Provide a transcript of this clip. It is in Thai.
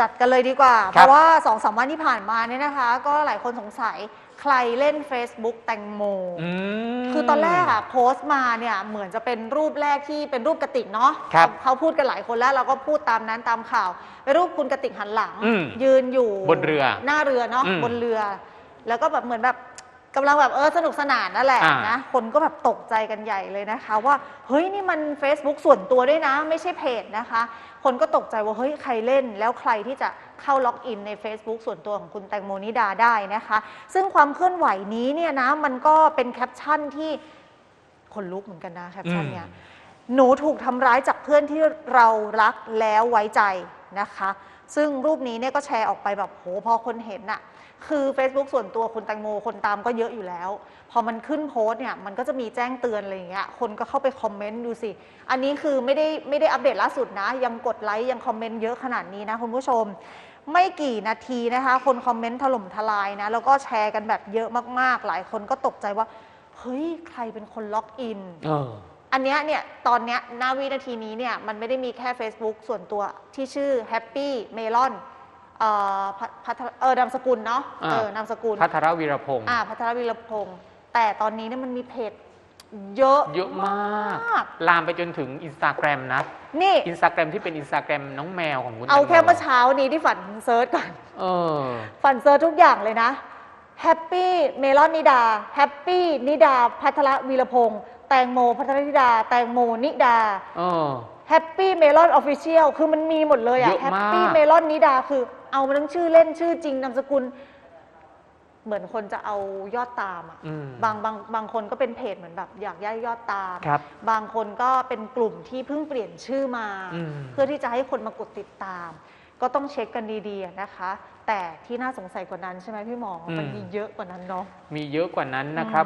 จัดกันเลยดีกว่าครับเพราะว่าสองสามวันที่ผ่านมาเนี่ยนะคะ ก็หลายคนสงสัยใครเล่น Facebook แตงโมอืมคือตอนแรกอะโพสต์มาเนี่ยเหมือนจะเป็นรูปแรกที่เป็นรูปกระติกเนาะครับเขาพูดกันหลายคนแล้วเราก็พูดตามนั้นตามข่าวเป็นรูปคุณกระติกหันหลังอืมยืนอยู่บนเรือหน้าเรือเนาะอืมบนเรือ แล้วก็แบบเหมือนแบบ กำลังแบบเออสนุกสนานนั่นแหละอ่านะคนก็แบบตกใจกันใหญ่เลยนะคะ ว่าเฮ้ยนี่มัน Facebook ส่วนตัวด้วยนะ ไม่ใช่เพจนะคะ คนก็ตกใจว่าเฮ้ยใครเล่น แล้วใครที่จะเข้าล็อกอินใน Facebook ส่วนตัวของคุณแตงโมนิดาได้นะคะ ซึ่งความเคลื่อนไหวนี้เนี่ยนะมันก็เป็นแคปชั่นที่คนลุกเหมือนกันนะแคปชั่นเนี่ย หนูถูกทำร้ายจากเพื่อนที่เรารักแล้วไว้ใจนะคะ ซึ่งรูปนี้เนี่ยก็แชร์ออกไปแบบโหพอคนเห็นน่ะคือ Facebook ส่วนตัวคุณแตงโมคนตามก็เยอะอยู่แล้ว พอมันขึ้นโพสต์เนี่ยมันก็จะมีแจ้งเตือนอะไรอย่างเงี้ยคนก็เข้าไปคอมเมนต์ดูสิ อันนี้คือไม่ได้ไม่ได้อัปเดตล่าสุดนะ ยังกดไลค์ยังคอมเมนต์เยอะขนาดนี้นะคุณผู้ชม ไม่กี่นาทีนะคะ คนคอมเมนต์ถล่มทลายนะ แล้วก็แชร์กันแบบเยอะมากๆ หลายคนก็ตกใจว่าเฮ้ยใครเป็นคนล็อกอิน อออันเนี้ยเนี่ยตอนเนี้ยหน้าวินาทีนี้เนี่ยมันไม่ได้มีแค่ Facebook ส่วนตัวที่ชื่อ Happy Melon เอ่อพัพัทรเออนามสกุลเนาะอ่า เออนามสกุลพัทรวีรพงศ์อ่าพัทรวิรพงศ์แต่ตอนนี้เนี่ยมันมีเพจเยอะ เยอะมาก มาก ลามไปจนถึงอินสตาแกรมนะนี่ อินสตาแกรมที่เป็นอินสตาแกรมน้องแมวของคุณเอาตังโแค่เมื่อเช้านี้ที่ฝันเซิร์ชก่อน เออ ฝันเซิร์ชทุกอย่างเลยนะ Happy Melon นิดา Happy นิดาพัทรวีรพงศ์แตงโมพัทรธิดา แตงโมนิดาเออแฮปปี้เมลอนออฟฟิเชียลคือมันมีหมดเลยอะเยอะแฮปมาก ปี้เมลอนนิดาคือ เอามาทั้งชื่อเล่นชื่อจริงนามสกุล เหมือนคนจะเอายอดตามอะอืม บางบางบางคนก็เป็นเพจเหมือนแบบ อยากย้ายยอดตาม ครับบางคนก็เป็นกลุ่มที่เพิ่งเปลี่ยนชื่อมา อืม เพื่อที่จะให้คนมากดติดตาม ก็ต้องเช็คกันดีๆนะคะ แต่ที่น่าสงสัยกว่านั้นใช่ไหมพี่หมอมันมีเยอะกว่านั้นเนาะ มีเยอะกว่านั้นนะครับ